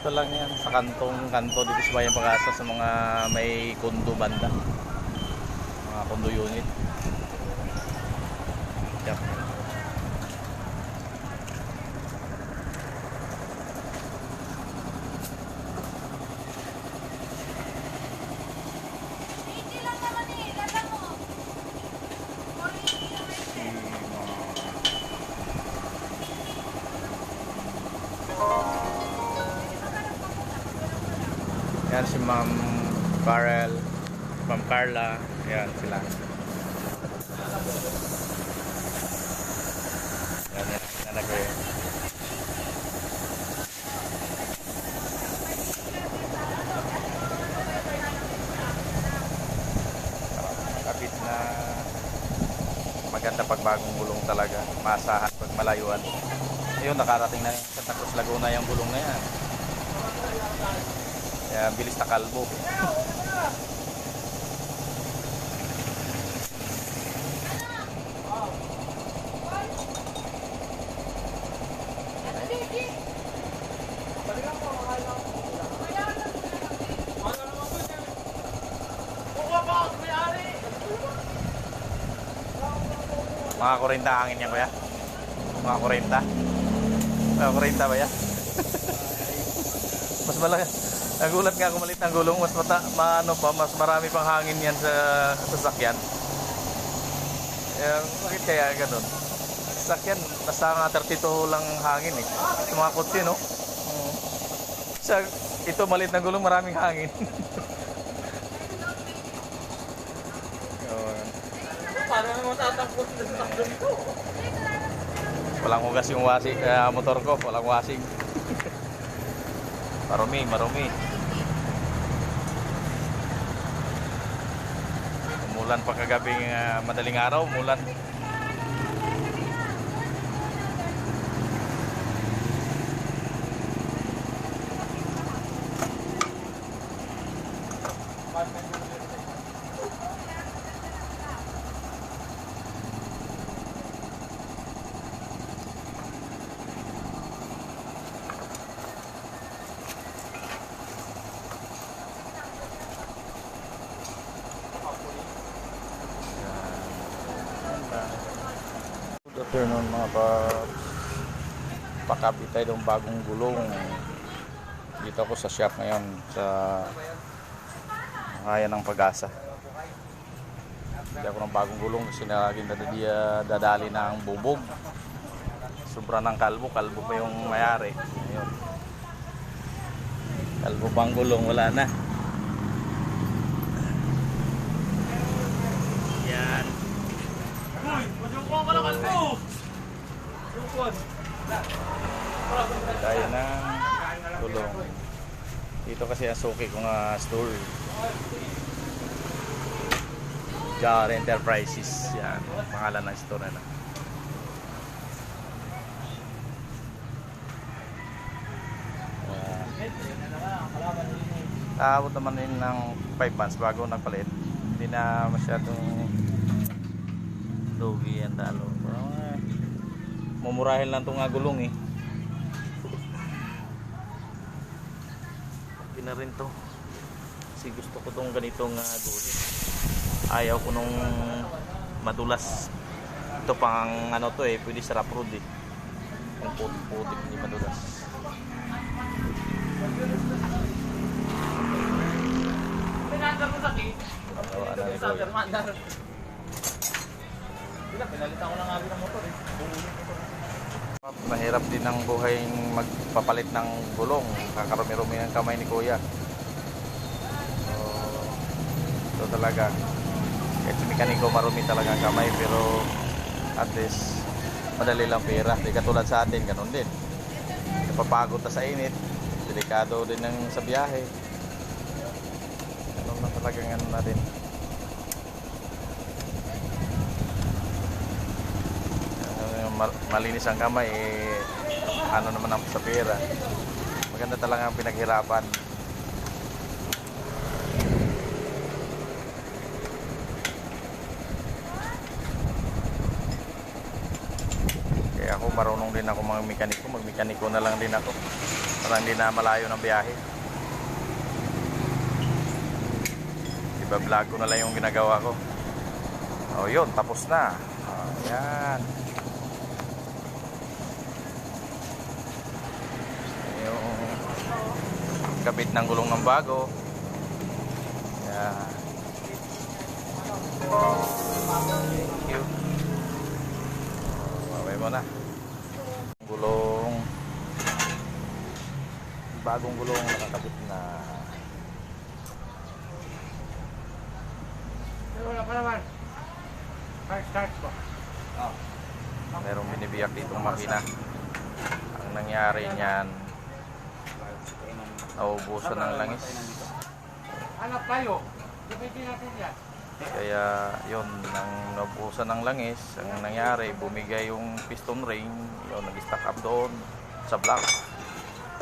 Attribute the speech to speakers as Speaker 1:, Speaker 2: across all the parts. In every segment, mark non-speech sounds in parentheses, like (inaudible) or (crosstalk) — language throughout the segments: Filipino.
Speaker 1: Dito lang yan, sa kantong kanto dito sa Bayan Pag-asa sa mga may kondo banda. Mga kondo unit. Yep.
Speaker 2: Hindi
Speaker 1: Yan si Ma'am Carl, Ma'am Carla, yan sila. Yan yan, ko yun. Kapit na maganda pag bagong gulong talaga. Masahan pag malayuan. Ayun, nakarating na Santa Cruz Laguna yung gulong na yan. Kaya bilis na kalbo. Mga 40 hangin yan kuya? Mga 40? Mga 40 ba yan? (laughs) mas malaki. Nagulat nga ako malit ng gulong, mas mata, maano pa, mas marami pang hangin yan sa sasakyan. Eh, bakit kaya ganun? Sasakyan, nasa nga 32 lang hangin eh. Sa mga kotse, no? Sa, ito malit ng gulong, maraming hangin.
Speaker 3: Paano naman tatakbo sa nito?
Speaker 1: Walang hugas yung washing, eh, motor ko, walang washing. marumi, marumi. Umulan pa ah, madaling araw, umulan. Afternoon mga paps. Pakabit tayo ng bagong gulong. Dito ako sa shop ngayon sa kaya ng pag-asa. Bili ako ng bagong gulong kasi naging dadali, dadali ng bubog. Sobra ng kalbo, kalbo pa yung mayari. Ayun. Kalbo pang gulong, wala na. Yan.
Speaker 3: Uy! Madyong ko ka lang kalbo! Lukon!
Speaker 1: Tayo ng tulong. Dito kasi ang suki ko nga store. Jar Enterprises. Yan. Pangalan ng store na. Aabot naman din ng 5 months bago nagpalit. Hindi na masyadong lugi yan dalo. Pero, eh, mumurahin lang itong nga gulong eh. Okay na rin to. Kasi gusto ko tong ganitong uh. Ayaw ko nung madulas. Ito pang ano to eh, pwede sa rough road eh. Yung putik-putik hindi madulas.
Speaker 3: Pinandar mo sa
Speaker 1: na
Speaker 3: mandar. Bila, pinalitan ko lang nga ng motor eh. Bumuli ko.
Speaker 1: Mahirap din ang buhay magpapalit ng gulong. Kakarumi-rumi ng kamay ni Kuya. So, ito talaga. Kahit si mekaniko marumi talaga ang kamay pero at least madali lang pera. Di katulad sa atin, ganun din. Napapagod na sa init. Delikado din ng sa biyahe. Ganun na talaga ano na din. Ano, mal- malinis ang kamay eh, ano naman ang sa pera maganda talaga ang pinaghirapan kaya ako marunong din ako mga mekaniko magmekaniko na lang din ako para hindi na malayo ng biyahe. Iba vlog ko na lang yung ginagawa ko. O yun, tapos na. O, yan. Yung kabit ng gulong ng bago. Yan. Thank you. Babay mo na. Gulong. Bagong gulong nakakabit na.
Speaker 3: Wala pa naman. Start, start ko.
Speaker 1: Merong binibiyak ditong makina. Ang nangyari niyan, naubusan ng langis.
Speaker 3: Hanap tayo. Gamitin natin yan.
Speaker 1: Kaya yun, nang naubusan ng langis, ang nangyari, bumigay yung piston ring, yun, nag-stack up doon sa block.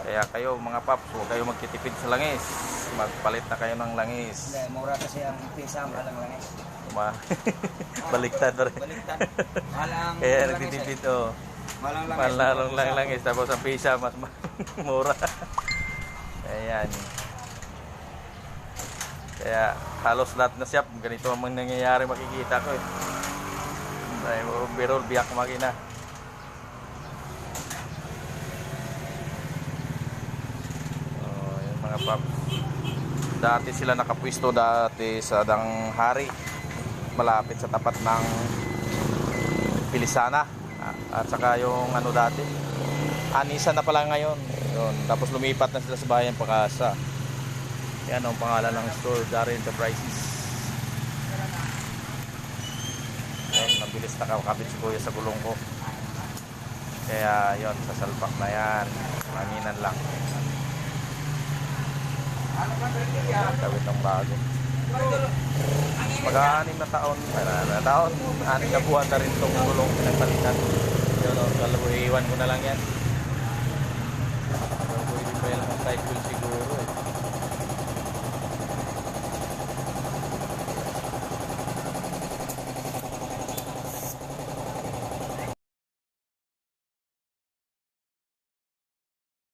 Speaker 1: Kaya kayo mga paps, huwag kayo magtitipid sa langis. Magpalit na kayo ng langis.
Speaker 4: Hindi, mura kasi ang pisa, mahal ang langis.
Speaker 1: Ma (laughs) Baliktad pa rin.
Speaker 4: Baliktad. (laughs) Mahal ang
Speaker 1: Kaya nagtitipid, oh.
Speaker 4: Mahal ang langis.
Speaker 1: Mahal na lang lang langis, tapos ang pisa mas ma- (laughs) mura. Ayan. Kaya halos lahat na siya, ganito ang nangyayari makikita ko eh. Ay, biro biyak makina. Oh, yung mga pap. Dati sila nakapwisto dati sa Dang Hari. Malapit sa tapat ng Pilisana. Ah, At saka yung ano dati. Anisa na pala ngayon. Yun. Tapos lumipat na sila sa bayan Pakasa. Yan ang pangalan ng store, Dari Enterprises. Ayun, nabilis na kakabit si Kuya sa gulong ko. Kaya yon sa salpak na yan. Manginan lang. Kawit ng bago. Mag-aanim na taon, na taon, anim na buwan na rin itong gulong pinagpalitan. Yun, o, iwan ko na lang yan. Pwede pa